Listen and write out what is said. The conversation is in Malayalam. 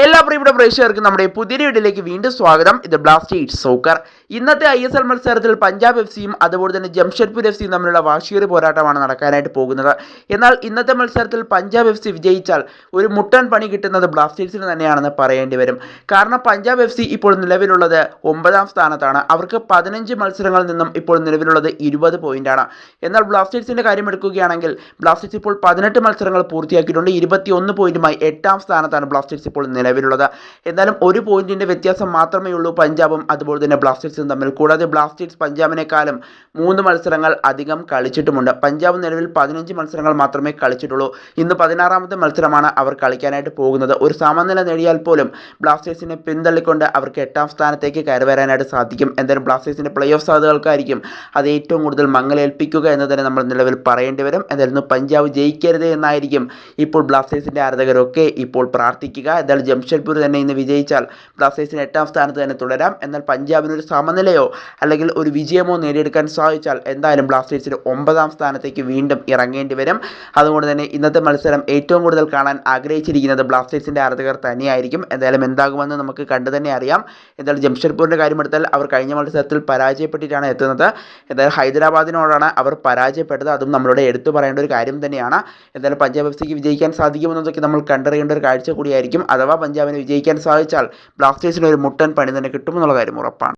എല്ലാ പ്രിയപ്പെട്ട പ്രേക്ഷകർക്കും നമ്മുടെ പുതിയ വീഡിയോയിലേക്ക് വീണ്ടും സ്വാഗതം. ഇത് ബ്ലാസ്റ്റേഴ്സ് സോക്കർ ഇന്നത്തെ ഐ എസ് എൽ മത്സരത്തിൽ പഞ്ചാബ് എഫ് സിയും അതുപോലെ തന്നെ ജംഷഡ്പൂർ എഫ് സിയും തമ്മിലുള്ള വാശിയേറിയ പോരാട്ടമാണ് നടക്കാനായിട്ട് പോകുന്നത്. എന്നാൽ ഇന്നത്തെ മത്സരത്തിൽ പഞ്ചാബ് എഫ് സി വിജയിച്ചാൽ ഒരു മുട്ടൻ പണി കിട്ടുന്നത് ബ്ലാസ്റ്റേഴ്സിന് തന്നെയാണെന്ന് പറയേണ്ടി വരും. കാരണം പഞ്ചാബ് എഫ് സി ഇപ്പോൾ നിലവിലുള്ളത് ഒമ്പതാം സ്ഥാനത്താണ്. അവർക്ക് പതിനഞ്ച് മത്സരങ്ങളിൽ നിന്നും ഇപ്പോൾ നിലവിലുള്ളത് ഇരുപത് പോയിന്റാണ് എന്നാൽ ബ്ലാസ്റ്റേഴ്സിന്റെ കാര്യം എടുക്കുകയാണെങ്കിൽ ബ്ലാസ്റ്റേഴ്സ് ഇപ്പോൾ പതിനെട്ട് മത്സരങ്ങൾ പൂർത്തിയാക്കിയിട്ടുണ്ട്. ഇരുപത്തിയൊന്ന് പോയിന്റുമായി എട്ടാം സ്ഥാനത്താണ് ബ്ലാസ്റ്റേഴ്സ് ഇപ്പോൾ നിലവിലുള്ളത് എന്നാലും ഒരു പോയിന്റിന്റെ വ്യത്യാസം മാത്രമേ ഉള്ളൂ പഞ്ചാബും അതുപോലെ തന്നെ ബ്ലാസ്റ്റേഴ്സും തമ്മിൽ. കൂടാതെ ബ്ലാസ്റ്റേഴ്സ് പഞ്ചാബിനേക്കാളും മൂന്ന് മത്സരങ്ങൾ അധികം കളിച്ചിട്ടുമുണ്ട്. പഞ്ചാബ് നിലവിൽ പതിനഞ്ച് മത്സരങ്ങൾ മാത്രമേ കളിച്ചിട്ടുള്ളൂ. ഇന്ന് പതിനാറാമത്തെ മത്സരമാണ് അവർ കളിക്കാനായിട്ട് പോകുന്നത്. ഒരു സമനില നേടിയാൽ പോലും ബ്ലാസ്റ്റേഴ്സിനെ പിന്തള്ളിക്കൊണ്ട് അവർക്ക് എട്ടാം സ്ഥാനത്തേക്ക് കയറി വരാനായിട്ട് സാധിക്കും. എന്തായാലും ബ്ലാസ്റ്റേഴ്സിന്റെ പ്ലേ ഓഫ് സാധ്യതകൾക്കായിരിക്കും അത് ഏറ്റവും കൂടുതൽ മങ്ങലേൽപ്പിക്കുക എന്ന് തന്നെ നമ്മൾ നിലവിൽ പറയേണ്ടി വരും. എന്തായിരുന്നു പഞ്ചാബ് ജയിക്കരുത് എന്നായിരിക്കും ഇപ്പോൾ ബ്ലാസ്റ്റേഴ്സിന്റെ ആരാധകരൊക്കെ ഇപ്പോൾ പ്രാർത്ഥിക്കുക. എന്തായാലും ജംഷഡ്പൂർ തന്നെ ഇന്ന് വിജയിച്ചാൽ ബ്ലാസ്റ്റേഴ്സിന് എട്ടാം സ്ഥാനത്ത് തന്നെ തുടരാം. എന്നാൽ പഞ്ചാബിന് ഒരു സമനിലയോ അല്ലെങ്കിൽ ഒരു വിജയമോ നേടിയെടുക്കാൻ സാധിച്ചാൽ എന്തായാലും ബ്ലാസ്റ്റേഴ്സിന് ഒമ്പതാം സ്ഥാനത്തേക്ക് വീണ്ടും ഇറങ്ങേണ്ടി വരും. അതുകൊണ്ട് തന്നെ ഇന്നത്തെ മത്സരം ഏറ്റവും കൂടുതൽ കാണാൻ ആഗ്രഹിച്ചിരിക്കുന്നത് ബ്ലാസ്റ്റേഴ്സിന്റെ ആരാധകർ തന്നെയായിരിക്കും. എന്തായാലും എന്താകുമെന്ന് നമുക്ക് കണ്ടു തന്നെ അറിയാം. എന്തായാലും ജംഷഡ്പൂരിന്റെ കാര്യമെടുത്താൽ അവർ കഴിഞ്ഞ മത്സരത്തിൽ പരാജയപ്പെട്ടിട്ടാണ് എത്തുന്നത്. എന്തായാലും ഹൈദരാബാദിനോടാണ് അവർ പരാജയപ്പെട്ടത്. അതും നമ്മളോട് എടുത്തു പറയേണ്ട ഒരു കാര്യം തന്നെയാണ്. എന്തായാലും പഞ്ചാബ് എഫ് സിക്ക് വിജയിക്കാൻ സാധിക്കുമെന്നതൊക്കെ നമ്മൾ കണ്ടറിയേണ്ട ഒരു കാഴ്ച കൂടിയായിരിക്കും. അഥവാ പഞ്ചാബിന് വിജയിക്കാൻ സാധിച്ചാൽ ബ്ലാസ്റ്റേഴ്സിന് ഒരു മുട്ടൻ പണി തന്നെ കിട്ടുമെന്നുള്ള കാര്യം ഉറപ്പാണ്.